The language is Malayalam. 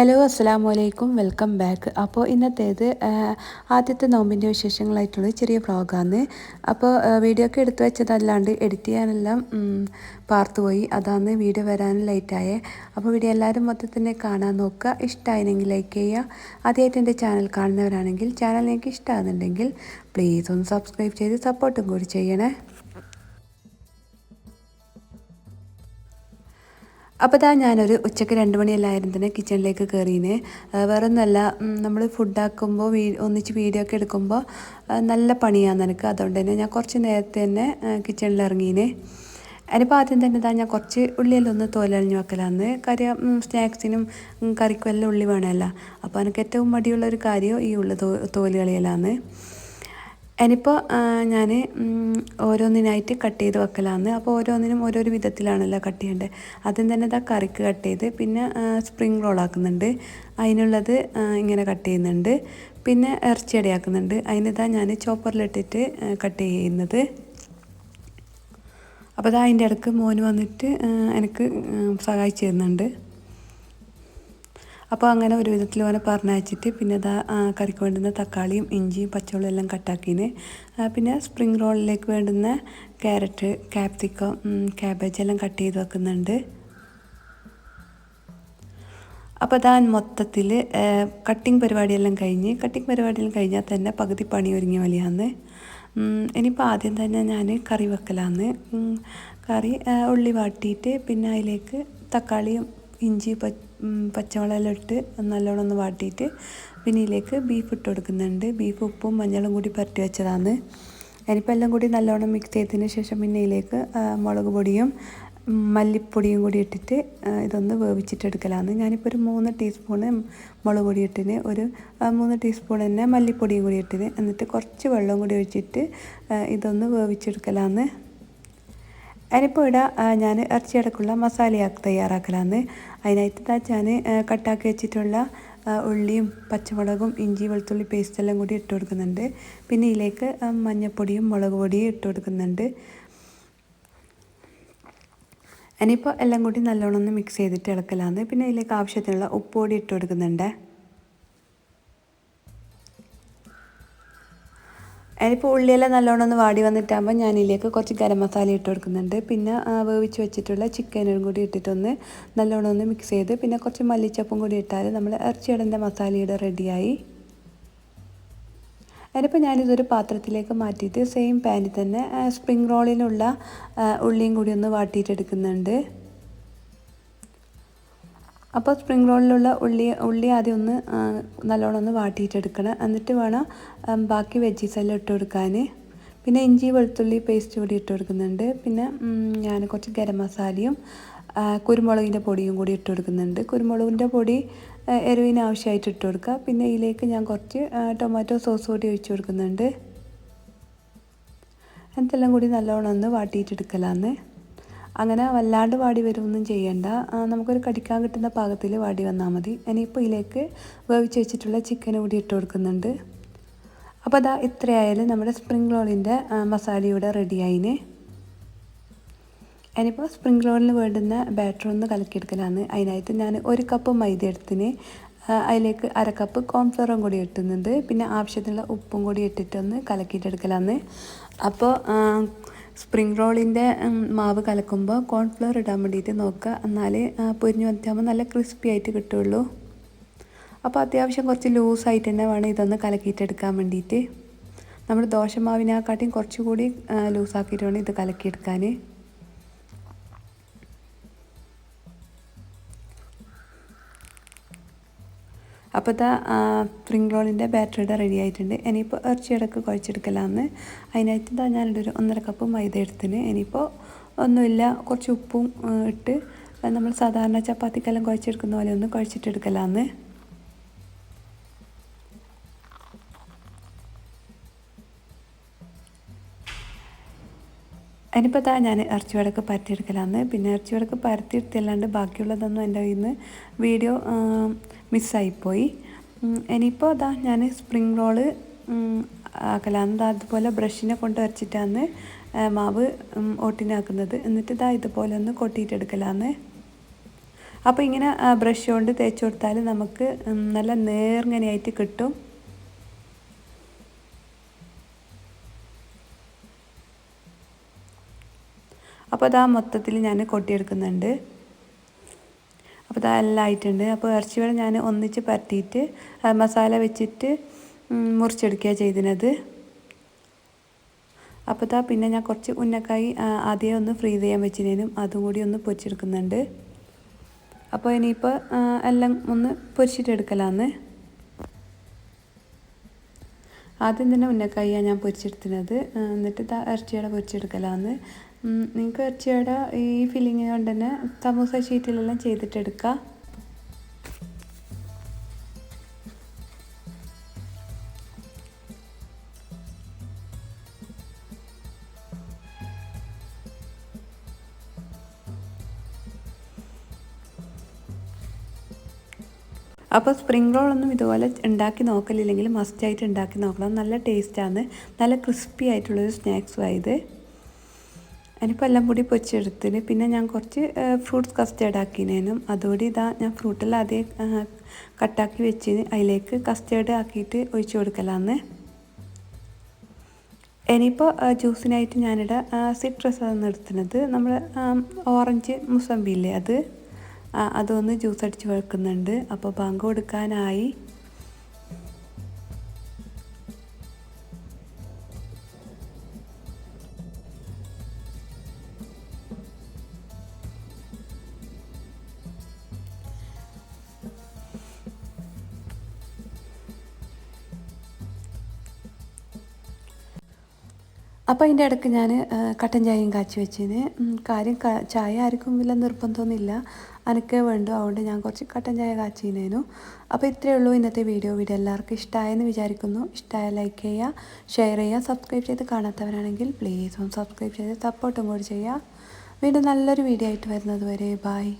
ഹലോ അസ്സാം വലൈക്കും വെൽക്കം ബാക്ക് അപ്പോൾ ഇന്നത്തേത് ആദ്യത്തെ നോമ്പിന്റെ വിശേഷങ്ങളായിട്ടുള്ള ചെറിയ വ്ളോഗാണ്. അപ്പോൾ വീഡിയോ ഒക്കെ എടുത്തു വെച്ചതല്ലാണ്ട് എഡിറ്റ് ചെയ്യാനെല്ലാം പാർത്തുപോയി. അതാണ് വീഡിയോ വരാൻ ലേറ്റായേ അപ്പോൾ വീഡിയോ എല്ലാവരും മൊത്തത്തിൽ കാണാൻ നോക്കുക. ഇഷ്ടമായിരുന്നെങ്കിൽ ലൈക്ക് ചെയ്യുക. ആദ്യമായിട്ട് എന്റെ ചാനൽ കാണുന്നവരാണെങ്കിൽ ചാനൽ നിങ്ങൾക്ക് ഇഷ്ടമാകുന്നുണ്ടെങ്കിൽ പ്ലീസ് ഒന്ന് സബ്സ്ക്രൈബ് ചെയ്ത് സപ്പോർട്ടും കൂടി ചെയ്യണേ. അപ്പോൾ ഇതാ ഞാനൊരു ഉച്ചയ്ക്ക് രണ്ട് മണിയെല്ലായിരുന്നു തന്നെ കിച്ചണിലേക്ക് കയറിയിന് വേറെ ഒന്നല്ല നമ്മൾ ഫുഡാക്കുമ്പോൾ വീ ഒന്നിച്ച് വീഡിയോ ഒക്കെ എടുക്കുമ്പോൾ നല്ല പണിയാണ് എനിക്ക് അതുകൊണ്ട് തന്നെ ഞാൻ കുറച്ച് നേരത്തെ തന്നെ കിച്ചണിൽ ഇറങ്ങീന് അതിനിപ്പോൾ ആദ്യം തന്നെ ഇതാ ഞാൻ കുറച്ച് ഉള്ളിയെല്ലാം ഒന്ന് തോലഴിഞ്ഞ് വെക്കലാന്ന്. കാര്യം സ്നാക്സിനും കറിക്കും എല്ലാം ഉള്ളി വേണമല്ല. അപ്പോൾ എനിക്ക് ഏറ്റവും മടിയുള്ളൊരു കാര്യം ഈ ഉള്ള തോ തോൽ കളിയലാന്ന്. ഇനിയിപ്പോൾ ഞാൻ ഓരോന്നിനായിട്ട് കട്ട് ചെയ്ത് വെക്കലാന്ന് അപ്പോൾ ഓരോന്നിനും ഓരോരോ വിധത്തിലാണല്ലോ കട്ട് ചെയ്യേണ്ടത് ആദ്യം തന്നെ ഇതാ കറിക്ക് കട്ട് ചെയ്ത് പിന്നെ സ്പ്രിങ് റോൾ ആക്കുന്നുണ്ട്. അതിനുള്ളത് ഇങ്ങനെ കട്ട് ചെയ്യുന്നുണ്ട്. പിന്നെ ഇറച്ചി അടയാക്കുന്നുണ്ട്. അതിനിതാ ഞാൻ ചോപ്പറിലിട്ടിട്ട് കട്ട് ചെയ്യുന്നത്. അപ്പോൾ അതാ അതിന്റെ ഇടയ്ക്ക് മോന് വന്നിട്ട് എനിക്ക് സഹായിച്ചു തരുന്നുണ്ട്. അപ്പോൾ അങ്ങനെ ഒരു വിധത്തിൽ ഓനെ പറഞ്ഞയച്ചിട്ട് പിന്നെ അതാ കറിക്ക് വേണ്ടുന്ന തക്കാളിയും ഇഞ്ചിയും പച്ചവെള്ളം എല്ലാം കട്ടാക്കിന്. പിന്നെ സ്പ്രിംഗ് റോളിലേക്ക് വേണ്ടുന്ന ക്യാരറ്റ് ക്യാപ്സിക്കം ക്യാബേജ് എല്ലാം കട്ട് ചെയ്ത് വെക്കുന്നുണ്ട്. അപ്പോൾ താൻ മൊത്തത്തിൽ കട്ടിങ് പരിപാടിയെല്ലാം കഴിഞ്ഞ് കട്ടിങ് പരിപാടിയെല്ലാം കഴിഞ്ഞാൽ തന്നെ പകുതി പണി ഒരുങ്ങിയ വലിയാന്ന്. ഇനിയിപ്പോൾ ആദ്യം തന്നെ ഞാൻ കറി വെക്കലാന്ന്. കറി ഉള്ളി വാട്ടിയിട്ട് പിന്നെ അതിലേക്ക് തക്കാളിയും ഇഞ്ചി പച്ചമുളകെല്ലാം ഇട്ട് നല്ലോണം ഒന്ന് വാട്ടിയിട്ട് പിന്നെ ഇതിലേക്ക് ബീഫ് ഇട്ട് കൊടുക്കുന്നുണ്ട്. ബീഫ് ഉപ്പും മഞ്ഞളും കൂടി പരട്ടി വെച്ചതാണ്. അതിനിപ്പോൾ എല്ലാം കൂടി നല്ലോണം മിക്സ് ചെയ്തതിന് ശേഷം പിന്നെ ഇതിലേക്ക് മുളക് പൊടിയും മല്ലിപ്പൊടിയും കൂടി ഇട്ടിട്ട് ഇതൊന്ന് വേവിച്ചിട്ടെടുക്കലാണ് ഞാനിപ്പോൾ ഒരു മൂന്ന് ടീസ്പൂണ് മുളക് പൊടി ഇട്ടിന് ഒരു മൂന്ന് ടീസ്പൂൺ തന്നെ മല്ലിപ്പൊടിയും കൂടി ഇട്ടിന്. എന്നിട്ട് കുറച്ച് വെള്ളം കൂടി ഒഴിച്ചിട്ട് ഇതൊന്ന് വേവിച്ചെടുക്കലാണ്. അതിനിപ്പോൾ ഇവിടെ ഞാൻ ഇറച്ചിയടക്കുള്ള മസാലയാക്കി തയ്യാറാക്കലാന്ന്. അതിനായിട്ട് ഞാൻ കട്ടാക്കി വെച്ചിട്ടുള്ള ഉള്ളിയും പച്ചമുളകും ഇഞ്ചി വെളുത്തുള്ളി പേസ്റ്റെല്ലാം കൂടി ഇട്ട് കൊടുക്കുന്നുണ്ട്. പിന്നെ ഇതിലേക്ക് മഞ്ഞൾപ്പൊടിയും മുളക് പൊടിയും ഇട്ട് കൊടുക്കുന്നുണ്ട്. ഇനിയിപ്പോൾ എല്ലാം കൂടി നല്ലോണം ഒന്ന് മിക്സ് ചെയ്തിട്ട് ഇളക്കലാന്ന്. പിന്നെ ഇതിലേക്ക് ആവശ്യത്തിനുള്ള ഉപ്പ് പൊടി ഇട്ട് കൊടുക്കുന്നുണ്ട്. അതിനിപ്പോൾ ഉള്ളിയെല്ലാം നല്ലോണം ഒന്ന് വാടി വന്നിട്ടാകുമ്പോൾ ഞാൻ ഇതിലേക്ക് കുറച്ച് ഗരം മസാല ഇട്ട് കൊടുക്കുന്നുണ്ട്. പിന്നെ വേവിച്ച് വെച്ചിട്ടുള്ള ചിക്കനും കൂടി ഇട്ടിട്ടൊന്ന് നല്ലോണം ഒന്ന് മിക്സ് ചെയ്ത് പിന്നെ കുറച്ച് മല്ലിച്ചപ്പും കൂടി ഇട്ടാൽ നമ്മൾ ഇറച്ചിയടന്റെ മസാലയുടെ റെഡിയായി. അതിനിപ്പോൾ ഞാനിതൊരു പാത്രത്തിലേക്ക് മാറ്റിയിട്ട് സെയിം പാനിൽ തന്നെ സ്പ്രിങ് റോളിനുള്ള ഉള്ളിയും കൂടി ഒന്ന് വാട്ടിയിട്ടെടുക്കുന്നുണ്ട് അപ്പോൾ സ്പ്രിംഗ് റോളിലുള്ള ഉള്ളി ഉള്ളി ആദ്യം ഒന്ന് നല്ലോണം ഒന്ന് വാട്ടിയിട്ടെടുക്കണം. എന്നിട്ട് വേണം ബാക്കി വെജീസ് എല്ലാം ഇട്ട് കൊടുക്കാൻ പിന്നെ ഇഞ്ചി വെളുത്തുള്ളി പേസ്റ്റ് കൂടി ഇട്ട് കൊടുക്കുന്നുണ്ട്. പിന്നെ ഞാൻ കുറച്ച് ഗരം മസാലയും കുരുമുളകിന്റെ പൊടിയും കൂടി ഇട്ട് കൊടുക്കുന്നുണ്ട്. കുരുമുളകിന്റെ പൊടി എരിവിന് ആവശ്യമായിട്ട് ഇട്ട് കൊടുക്കുക. പിന്നെ ഇതിലേക്ക് ഞാൻ കുറച്ച് ടൊമാറ്റോ സോസ് കൂടി ഒഴിച്ച് കൊടുക്കുന്നുണ്ട്. എന്തെല്ലാം കൂടി നല്ലോണം ഒന്ന് വാട്ടിയിട്ടെടുക്കലാന്ന്. അങ്ങനെ വല്ലാണ്ട് വാടി വരുമൊന്നും ചെയ്യണ്ട. നമുക്കൊരു കടിക്കാൻ കിട്ടുന്ന പാകത്തിൽ വാടി വന്നാൽ മതി. ഇനിയിപ്പോൾ ഇതിലേക്ക് വേവിച്ച് വെച്ചിട്ടുള്ള ചിക്കൻ കൂടി ഇട്ട് കൊടുക്കുന്നുണ്ട്. അപ്പോൾ അതാ ഇത്രയായാലും നമ്മുടെ സ്പ്രിംഗ് റോളിന്റെ മസാല ഇവിടെ റെഡിയായിന് ഇനിയിപ്പോൾ സ്പ്രിംഗ് റോളിന് വേണ്ടുന്ന ബാറ്റർ ഒന്ന് കലക്കിയെടുക്കലാണ്. അതിനായിട്ട് ഞാൻ ഒരു കപ്പ് മൈദ എടുത്തിന്. അതിലേക്ക് അര കപ്പ് കോൺഫ്ലവറും കൂടി ഇട്ടുന്നുണ്ട്. പിന്നെ ആവശ്യത്തിനുള്ള ഉപ്പും കൂടി ഇട്ടിട്ടൊന്ന് കലക്കിയിട്ടെടുക്കലാണ്. അപ്പോൾ സ്പ്രിംഗ് റോളിന്റെ മാവ് കലക്കുമ്പോൾ കോൺഫ്ലവർ ഇടാൻ വേണ്ടിയിട്ട് നോക്കുക. എന്നാൽ പൊരിഞ്ഞ് വന്നിട്ടാകുമ്പോൾ നല്ല ക്രിസ്പി ആയിട്ട് കിട്ടുള്ളൂ അപ്പോൾ അത്യാവശ്യം കുറച്ച് ലൂസായിട്ട് തന്നെ വേണം ഇതൊന്ന് കലക്കിയിട്ടെടുക്കാൻ വേണ്ടിയിട്ട്. നമ്മൾ ദോശമാവിനെക്കാട്ടിയും കുറച്ചുകൂടി ലൂസാക്കിയിട്ട് വേണം ഇത് കലക്കിയെടുക്കാൻ. അപ്പോൾ ഇതാ സ്പ്രിംഗ് റോളിന്റെ ബാറ്ററിയുടെ റെഡി ആയിട്ടുണ്ട്. ഇനിയിപ്പോൾ ഇറച്ചിയടക്ക് കുഴച്ചെടുക്കലാന്ന്. അതിനായിട്ട് ഇതാ ഞാനിവിടെ ഒരു ഒന്നര കപ്പ് മൈദ എടുത്തിന്. ഇനിയിപ്പോൾ ഒന്നുമില്ല കുറച്ച് ഉപ്പും ഇട്ട് നമ്മൾ സാധാരണ ചപ്പാത്തിക്കെല്ലാം കുഴച്ചെടുക്കുന്ന പോലെ ഒന്ന് കുഴച്ചിട്ടെടുക്കലാന്ന്. അതിനിപ്പോൾ താ ഞാൻ ഇറച്ചി വടക്ക് പരത്തിയെടുക്കലാന്ന്. പിന്നെ ഇറച്ചി വടക്ക് പരത്തിയെടുത്തല്ലാണ്ട് ബാക്കിയുള്ളതൊന്നും എന്റെ കയ്യിൽ നിന്ന് വീഡിയോ മിസ്സായിപ്പോയി. ഇനിയിപ്പോൾ അതാ ഞാൻ സ്പ്രിങ് റോൾ ആക്കലാന്ന്. അതുപോലെ ബ്രഷിനെ കൊണ്ട് വരച്ചിട്ടാണ് മാവ് ഓട്ടിനാക്കുന്നത്. എന്നിട്ട് ഇതാ ഇതുപോലെ ഒന്ന് കൊട്ടിയിട്ടെടുക്കലാന്ന്. അപ്പോൾ ഇങ്ങനെ ബ്രഷ് കൊണ്ട് തേച്ച് കൊടുത്താൽ നമുക്ക് നല്ല നേർങ്ങനെയായിട്ട് കിട്ടും. അപ്പോൾ അതാ മൊത്തത്തിൽ ഞാൻ കൊട്ടിയെടുക്കുന്നുണ്ട്. അപ്പോൾ അതാ എല്ലാം ആയിട്ടുണ്ട്. അപ്പോൾ ഇറച്ചി വേണം ഞാൻ ഒന്നിച്ച് പരത്തിയിട്ട് മസാല വെച്ചിട്ട് മുറിച്ചെടുക്കുക ചെയ്തിനത്. അപ്പോൾ ഇതാ പിന്നെ ഞാൻ കുറച്ച് ഉന്നക്കായി ആദ്യം ഒന്ന് ഫ്രീ ചെയ്യാൻ വെച്ചിനേനും അതും കൂടി ഒന്ന് പൊരിച്ചെടുക്കുന്നുണ്ട്. അപ്പോൾ ഇനിയിപ്പോൾ എല്ലാം ഒന്ന് പൊരിച്ചിട്ടെടുക്കലാന്ന് ആദ്യം തന്നെ ഉന്നക്കായിയാണ് ഞാൻ പൊരിച്ചെടുത്തിനത്. എന്നിട്ട് ഇറച്ചിയുടെ പൊരിച്ചെടുക്കലാന്ന്. നിങ്ങൾക്ക് ഇറച്ചിയുടെ ഈ ഫില്ലിങ് കൊണ്ട് തന്നെ സമൂസ ഷീറ്റിലെല്ലാം ചെയ്തിട്ടെടുക്കാം. അപ്പോൾ സ്പ്രിംഗ് റോളൊന്നും ഇതുപോലെ ഉണ്ടാക്കി നോക്കലില്ലെങ്കിൽ മസ്റ്റായിട്ട് ഉണ്ടാക്കി നോക്കണം. നല്ല ടേസ്റ്റാണ് നല്ല ക്രിസ്പി ആയിട്ടുള്ളൊരു സ്നാക്സും ആയത് അതിനിപ്പോൾ എല്ലാം കൂടി പൊച്ചെടുത്തിന് പിന്നെ ഞാൻ കുറച്ച് ഫ്രൂട്ട്സ് കസ്റ്റേർഡ് ആക്കിനേനും. അതുകൂടി ഇതാ ഞാൻ ഫ്രൂട്ടെല്ലാം ആദ്യം കട്ടാക്കി വെച്ച് അതിലേക്ക് കസ്റ്റേർഡ് ആക്കിയിട്ട് ഒഴിച്ചു കൊടുക്കലാന്ന്. ഇനിയിപ്പോൾ ജ്യൂസിനായിട്ട് ഞാനിവിടെ സിട്രസ് ആണ് എടുക്കുന്നത് നമ്മൾ ഓറഞ്ച് മുസമ്പില്ലേ അത്? അതൊന്ന് ജ്യൂസ് അടിച്ച് വെക്കുന്നുണ്ട് അപ്പോൾ ബാങ്ക് കൊടുക്കാനായി. അപ്പോൾ അതിന്റെ ഇടയ്ക്ക് ഞാൻ കട്ടൻ ചായയും കാച്ചി വെച്ചിന്. കാര്യം ചായ ആർക്കും ഇല്ല നിർബന്ധമൊന്നുമില്ല. അനക്കേ വേണ്ടു അതുകൊണ്ട് ഞാൻ കുറച്ച് കട്ടൻ ചായ കാച്ചിനേനു. അപ്പോൾ ഇത്രയേ ഉള്ളൂ ഇന്നത്തെ വീഡിയോ. വീഡിയോ എല്ലാവർക്കും ഇഷ്ടമായെന്ന് വിചാരിക്കുന്നു. ഇഷ്ടമായ ലൈക്ക് ചെയ്യുക ഷെയർ ചെയ്യുക സബ്സ്ക്രൈബ് ചെയ്ത് കാണാത്തവരാണെങ്കിൽ പ്ലീസ് ഒന്ന് സബ്സ്ക്രൈബ് ചെയ്ത് സപ്പോർട്ടും കൂടി ചെയ്യുക വീണ്ടും നല്ലൊരു വീഡിയോ ആയിട്ട് വരുന്നത് വരെ ബായ്